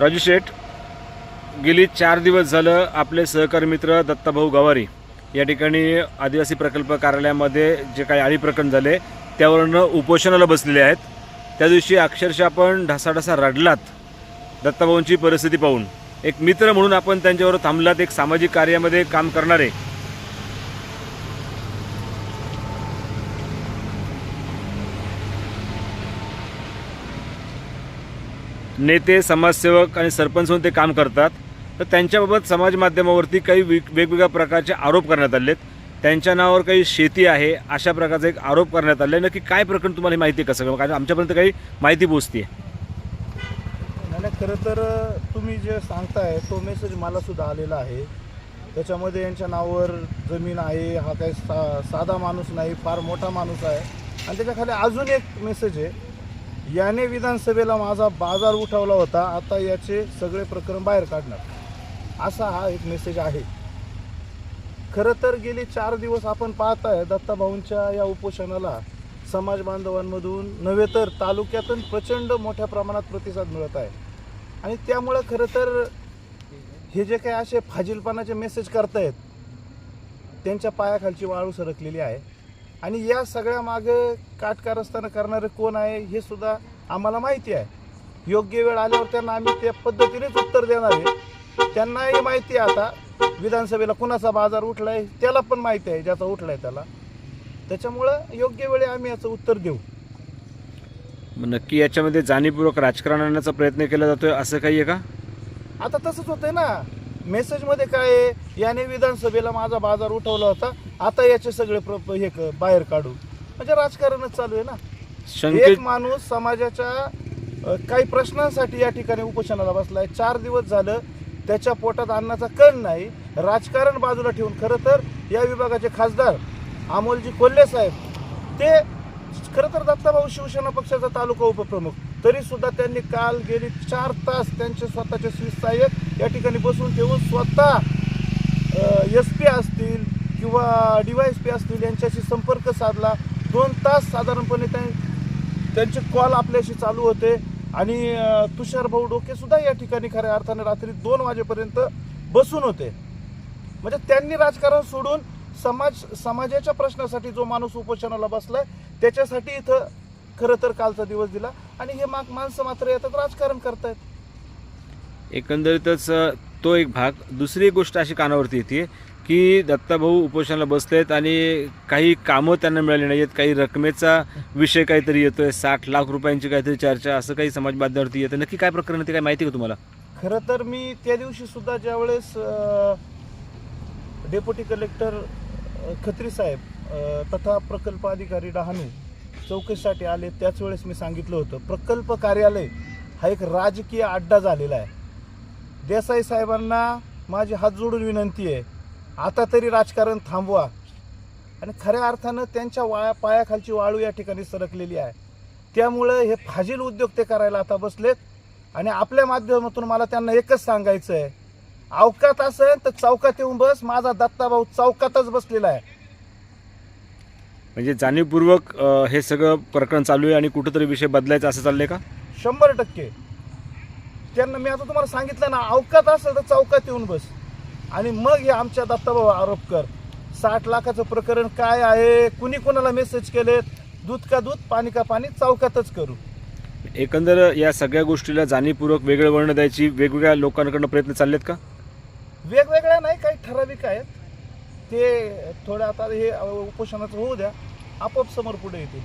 राजू शेठ गेली चार दिवस झालं आपले सहकारी मित्र दत्ताभाऊ गवारी या ठिकाणी आदिवासी प्रकल्प कार्यालयामध्ये जे काही आळी प्रकरण झाले त्यावरनं उपोषणाला बसलेले आहेत. त्या दिवशी अक्षरशः आपण ढासाढासा रडलात दत्ताभाऊंची परिस्थिती पाहून. एक मित्र म्हणून आपण त्यांच्यावर थांबलात एक सामाजिक कार्यामध्ये काम करणारे नेते समाजसेवक आणि सरपंच म्हणून ते काम करतात. तर त्यांच्याबाबत समाज माध्यमावरती काही वेग वेगवेगळ्या प्रकारचे आरोप करण्यात आलेत. त्यांच्या नावावर काही शेती आहे अशा प्रकारचा एक आरोप करण्यात आले नक्की काय प्रकरण तुम्हाला माहिती आहे कसं कारण आमच्यापर्यंत काही माहिती पोचते नाही खरं तर तुम्ही जे सांगताय तो मेसेज मला सुद्धा आलेला आहे. त्याच्यामध्ये यांच्या नावावर जमीन आहे हा काही सा साधा माणूस नाही फार मोठा माणूस आहे. आणि त्याच्याखाली अजून एक मेसेज आहे. याने विधानसभेला माझा बाजार उठवला होता. आता याचे सगळे प्रकरण बाहेर काढणार. असा हा एक मेसेज आहे. खरं तर गेले चार दिवस आपण पाहत आहे दत्ताभाऊंच्या या उपोषणाला समाज बांधवांमधून नव्हे तर तालुक्यातून प्रचंड मोठ्या प्रमाणात प्रतिसाद मिळत आहे. आणि त्यामुळं खरं तर हे जे काही असे फाजीलपणाचे मेसेज करतायत त्यांच्या पायाखालची वाळू सरकलेली आहे. आणि या सगळ्या मागे काटकारस्थानं करणारे कोण आहे हे सुद्धा आम्हाला माहिती आहे. योग्य वेळ आल्यावर त्यांना आम्ही त्या पद्धतीनेच उत्तर देणार आहे. त्यांनाही माहिती आहे आता विधानसभेला कुणाचा बाजार उठलाय त्याला पण माहिती आहे ज्याचा उठलाय त्याला. त्याच्यामुळं योग्य वेळी आम्ही याचं उत्तर देऊ. नक्की याच्यामध्ये जाणीवपूर्वक राजकारण आणण्याचा प्रयत्न केला जातोय असं काही आहे का? आता तसंच होतंय ना. मेसेजमध्ये काय आहे? याने विधानसभेला माझा बाजार उठवला होता. आता याचे सगळे प्र हे क- बाहेर काढू म्हणजे राजकारणच चालू आहे ना. एक माणूस समाजाच्या अ, काही प्रश्नांसाठी या ठिकाणी उपोषणाला बसलाय चार दिवस झालं त्याच्या पोटात अन्नाचा कण नाही. राजकारण बाजूला ठेवून खरं तर या विभागाचे खासदार अमोलजी कोल्हे साहेब ते खरं तर दत्ताभाऊ शिवसेना पक्षाचा तालुका उपप्रमुख. तरी सुद्धा त्यांनी काल गेली चार तास त्यांचे स्वतःचे स्वीस सहाय्यक या ठिकाणी बसून ठेवून स्वतः एस पी असतील किंवा डी वाय एस पी असतील यांच्याशी संपर्क साधला. दोन तास साधारणपणे त्यां त्यांचे कॉल आपल्याशी चालू होते. आणि तुषार भाऊ डोके सुद्धा या ठिकाणी खऱ्या अर्थाने रात्री दोन वाजेपर्यंत बसून होते. म्हणजे त्यांनी राजकारण सोडून समाज समाजाच्या प्रश्नासाठी जो माणूस उपोषणाला बसलाय त्याच्यासाठी इथं खरं तर कालचा दिवस दिला आणि हे माग माणसं मात्र येतात राजकारण करतायत. एकंदरीतच तो एक भाग. दुसरी एक गोष्ट अशी कानावरती येते की दत्ताभाऊ उपोषणाला बसलेत आणि काही कामं त्यांना मिळाली नाही आहेत काही रकमेचा विषय काहीतरी येतोय. साठ लाख रुपयांची काहीतरी चर्चा असं काही समाज माध्यमावरती येतं. नक्की काय प्रकरण आहे ते काय माहिती आहे का तुम्हाला? खरं तर मी त्या दिवशी सुद्धा ज्यावेळेस डेप्युटी कलेक्टर खत्री साहेब तथा प्रकल्प अधिकारी डहाणू चौकशीसाठी आले त्याच वेळेस मी सांगितलं होतं प्रकल्प कार्यालय हा एक राजकीय अड्डा झालेला आहे. देसाई साहेबांना माझी हात जोडून विनंती आहे आता तरी राजकारण थांबवा. आणि खऱ्या अर्थानं त्यांच्या वाया पायाखालची वाळू या ठिकाणी सरकलेली आहे. त्यामुळं हे फाजील उद्योग ते करायला आता बसलेत. आणि आपल्या माध्यमातून मला त्यांना एकच सांगायचं आहे अवकात असेल तर चौकात येऊन बस माझा दत्ताभाऊ चौकातच बसलेला आहे. म्हणजे जाणीवपूर्वक अ, हे सगळं प्रकरण चालू आहे आणि कुठंतरी विषय बदलायचा असं चाललंय का? शंभर टक्के. त्यांना मी आता तुम्हाला सांगितलं ना अवकात असेल तर चौकात येऊन बस. आणि मग हे आमच्या दत्ताभाऊ आरोप कर. साठ लाखाचं प्रकरण काय आहे? कुणी कोणाला मेसेज केलेत? दूध का दूध पाणी का पाणी चौकातच करू. एकंदर या सगळ्या गोष्टीला जाणीवपूर्वक वेगळं वर्ण द्यायची वेगवेगळ्या लोकांकडनं प्रयत्न चाललेत का? वेगवेगळ्या नाही काही ठराविक आहेत. ते थोडं आता हे उपोषणाचं होऊ द्या आपोआप समोर पुढे येतील.